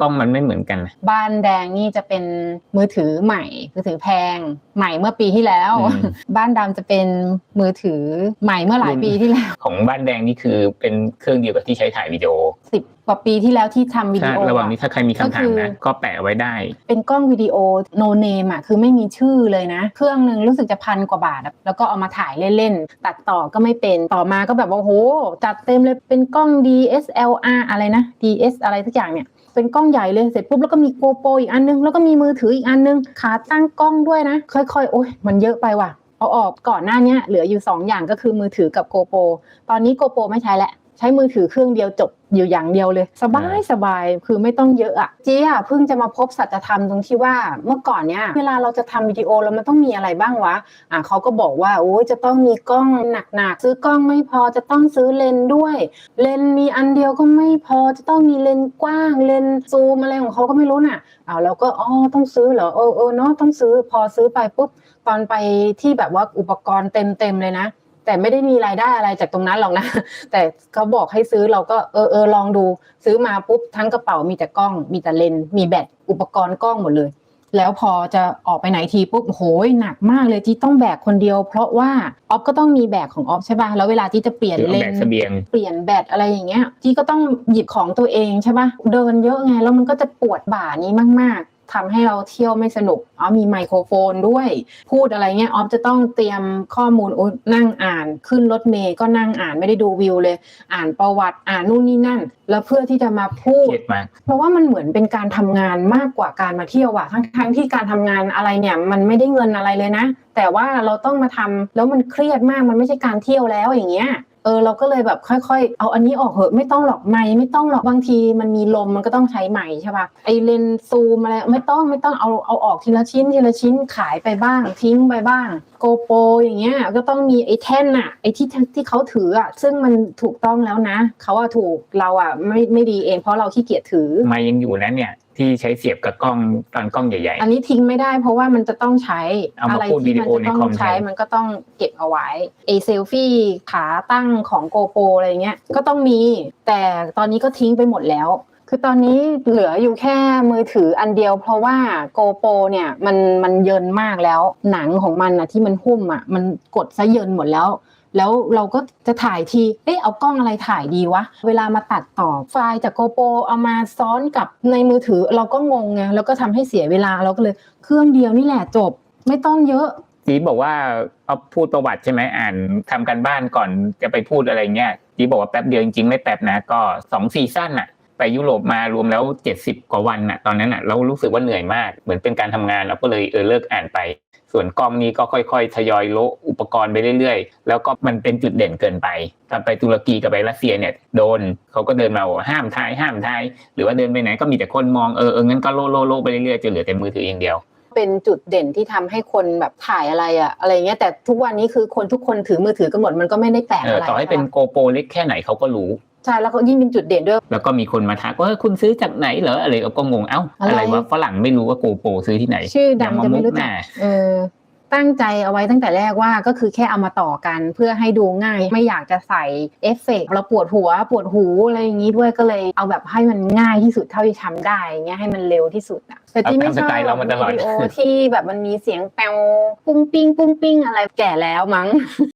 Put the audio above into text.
กล้องมันไม่เหมือนกันนะบ้านแดงนี่จะเป็นมือถือใหม่ มือถือแพง ใหม่เมื่อปีที่แล้วอืมบ้านดำจะเป็นมือถือใหม่เมื่อหลายปีที่แล้ว ของบ้านแดงนี่คือเป็นเครื่องเดียวกับที่ใช้ถ่ายวิดีโอสิบกว่าปีที่แล้วที่ทำวิดีถ้าโอระหว่างอะนี้ถ้าใครมีคำถามนะก็คือก็แปะไว้ได้ เป็นกล้องวิดีโอโนเนมอะคือไม่มีชื่อเลยนะ เครื่องหนึ่งรู้สึกจะพันกว่าบาทอะแล้วก็เอามาถ่ายเล่นๆ ตัดต่อก็ไม่เป็นต่อมาก็แบบว่าโหจัดเต็มเลยเป็นกล้อง DSLR อะไรนะ DS อะไรทุกอย่างเนี่ย เป็นกล้องใหญ่เลยเสร็จปุ๊บแล้วก็มีโกโปรอีกอันนึงแล้วก็มีมือถืออีกอันนึงขาตั้งกล้องด้วยนะ ค่อยๆ โอ๊ยมันเยอะไปว่ะเอาออกก่อนหน้านี้เหลืออยู่ 2 อย่างก็คือมือถือกับโกโปรตอนนี้โกโปรไม่ใช้แล้ว ใช้มือถือเครื่องเดียวจบอยู่อย่างเดียวเลย สบายสบายคือไม่ต้องเยอะอะจี้อะเพิ่งจะมาพบสัจธรรมตรงที่ว่าเมื่อก่อนเนี้ยเวลาเราจะทำวิดีโอแล้วมันต้องมีอะไรบ้างวะอะเขาก็บอกว่าโอ้ยจะต้องมีกล้องหนักๆซื้อกล้องไม่พอจะต้องซื้อเลนส์ด้วย เลนส์มีอันเดียวก็ไม่พอจะต้องมีเลนส์กว้างเลนส์ซูมอะไรของเขาก็ไม่รู้น่ะอ้าวเราก็อ๋อต้องซื้อเหรอเออเออเนาะต้องซื้อพอซื้อไปปุ๊บตอนไปที่แบบว่าอุปกรณ์เต็มๆเลยนะ แต่ไม่ได้มีรายได้อะไรจากตรงนั้นหรอกนะ แต่เขาบอกให้ซื้อเราก็เออเออลองดู ซื้อมาปุ๊บทั้งกระเป๋ามีแต่กล้อง มีแต่เลนส์มีแบตอุปกรณ์กล้องหมดเลย แล้วพอจะออกไปไหนทีปุ๊บโหยหนักมากเลยที่ต้องแบกคนเดียว เพราะว่าออฟก็ต้องมีแบกของออฟใช่ป่ะแล้วเวลาที่จะเปลี่ยนหรือเลเอาแบนกส์เสบียงเปลี่ยนแบตอะไรอย่างเงี้ยที่ก็ต้องหยิบของตัวเองใช่ป่ะเดินเยอะไงแล้วมันก็จะปวดบ่านี้มากๆ ทำให้เราเที่ยวไม่สนุกอ๋อมีไมโครโฟนด้วย พูดอะไรเงี้ยออฟจะต้องเตรียมข้อมูลโอ๊ยนั่งอ่าน ขึ้นรถเมย์ก็นั่งอ่านไม่ได้ดูวิวเลย อ่านประวัติอ่านนู่นนี่นั่น แล้วเพื่อที่จะมาพูเคดรียดมากเพราะว่ามันเหมือนเป็นการทำงานมากกว่าการมาเที่ยวอะทั้งทั้งที่การทำงานอะไรเนี่ยมันไม่ได้เงินอะไรเลยนะ แต่ว่าเราต้องมาทำแล้วมันเครียดมากมันไม่ใช่การเที่ยวแล้วอย่างเงี้ยเออเราก็เลยแบบค่อยๆ เอาอันนี้ออกเหอะไม่ต้องหรอกไม้ไม่ต้องหรอกบางทีมันมีลมมันก็ต้องใช้ไม้ใช่ปะไอเลนส์ซูมอะไรไม่ต้องไม่ต้องเอาเอาออกทีละชิ้นทีละชิ้นขายไปบ้าง ทิ้งไปบ้าง โกโปรอย่างเงี้ยก็ต้องมีไอแท่นอะไอที่ที่เขาถืออะซึ่งมันถูกต้องแล้วนะเขาอะถูกเราอะไม่ไม่ดีเองเพราะเราขี้เกียจถือไมายังอยู่นะเนี่ย ที่ใช้เสียบกับกล้องตอนกล้องใหญ่อันนี้ทิ้งไม่ได้เพราะว่ามันจะต้องใช้เอามาอะไรพูดวิที่ดีมันโอจะในต้อคอมงใช้แทนมันก็ต้องเก็บเอาไว้ไอเซลฟี่ขาตั้งของโกโปรอะไรเงี้ยก็ต้องมี แต่ตอนนี้ก็ทิ้งไปหมดแล้ว คือตอนนี้เหลืออยู่แค่มือถืออันเดียว เพราะว่าโกโปรเนี่ยมันมันเยินมากแล้วหนังของมันอะที่มันหุ้มอะมันกดซะเยินหมดแล้ว แล้วเราก็จะถ่ายที เอ๊ะเอากล้องอะไรถ่ายดีวะ เวลามาตัดต่อไฟล์จากโกโปรเอามาซ้อนกับในมือถือเราก็งงไงแล้วก็ทำให้เสียเวลาเราก็เลย เครื่องเดียวนี่แหละจบ ไม่ต้องเยอะจีบอกว่าเอาพูดประวัติใช่ไหมอ่านทำกันบ้านก่อนจะไปพูดอะไรเงี้ยจีบอกว่าแป๊บเดียวจริงๆไม่แป๊บนะก็สองซีซั่นอะ ไปยุโรปมารวมแล้วเจ็ดสิบกว่าวันอะตอนนั้นอะเรารู้สึกว่าเหนื่อยมากเหมือนเป็นการทำงานเราก็เลยเออเลิกอ่านไป ส่วนกล้องนี้ก็ค่อยๆทยอยโละอุปกรณ์ไปเรื่อยๆ แล้วก็มันเป็นจุดเด่นเกินไปตอนไปตุรกีกับไปรัสเซียเนี่ยโดนเขาก็เดินมาบอกห้ามถ่ายห้ามถ่ายหรือว่าเดินไปไหนก็มีแต่คนมองเออเอองั้นก็โลโลโลไปเรื่อยๆจะเหลือแต่มือถืออย่างเดียวเป็นจุดเด่นที่ทำให้คนแบบถ่ายอะไรอะอะไรเงี้ยแต่ทุกวันนี้คือคนทุกคนถือมือถือกันหมดมันก็ไม่ได้แปลกเอออะไรต่อให้เป็นโกโปรเล็กแค่ไหนเขาก็รู้ ใช่แล้วก็ยิ่งเป็นจุดเด่นด้วย แล้วก็มีคนมาทักว่าเออคุณซื้อจากไหนเหรออะไรเราก็งงเอ้าอะไรอะไรวะฝรั่งไม่รู้ว่าโกโปรซื้อที่ไหน ชื่อดังอย่าจะมาไม่มุกรู้หจักน้าเออตั้งใจเอาไว้ตั้งแต่แรกว่าก็คือแค่เอามาต่อกันเพื่อให้ดูง่ายไม่อยากจะใส่เอฟเฟกต์เราปวดหัวปวดหูอะไรอย่างนี้ด้วยก็เลยเอาแบบให้มันง่ายที่สุดเท่าที่ทำได้อย่างเงี้ยให้มันเร็วที่สุดอะแต่ที่ไม่เอาชตามสอบไตล์เรามาตลอดวิดีโอที่แบบมันมีเสียงแปวปุ้งปิ้งปุ้งปิ้งอะไรแก่แล้วมั้ง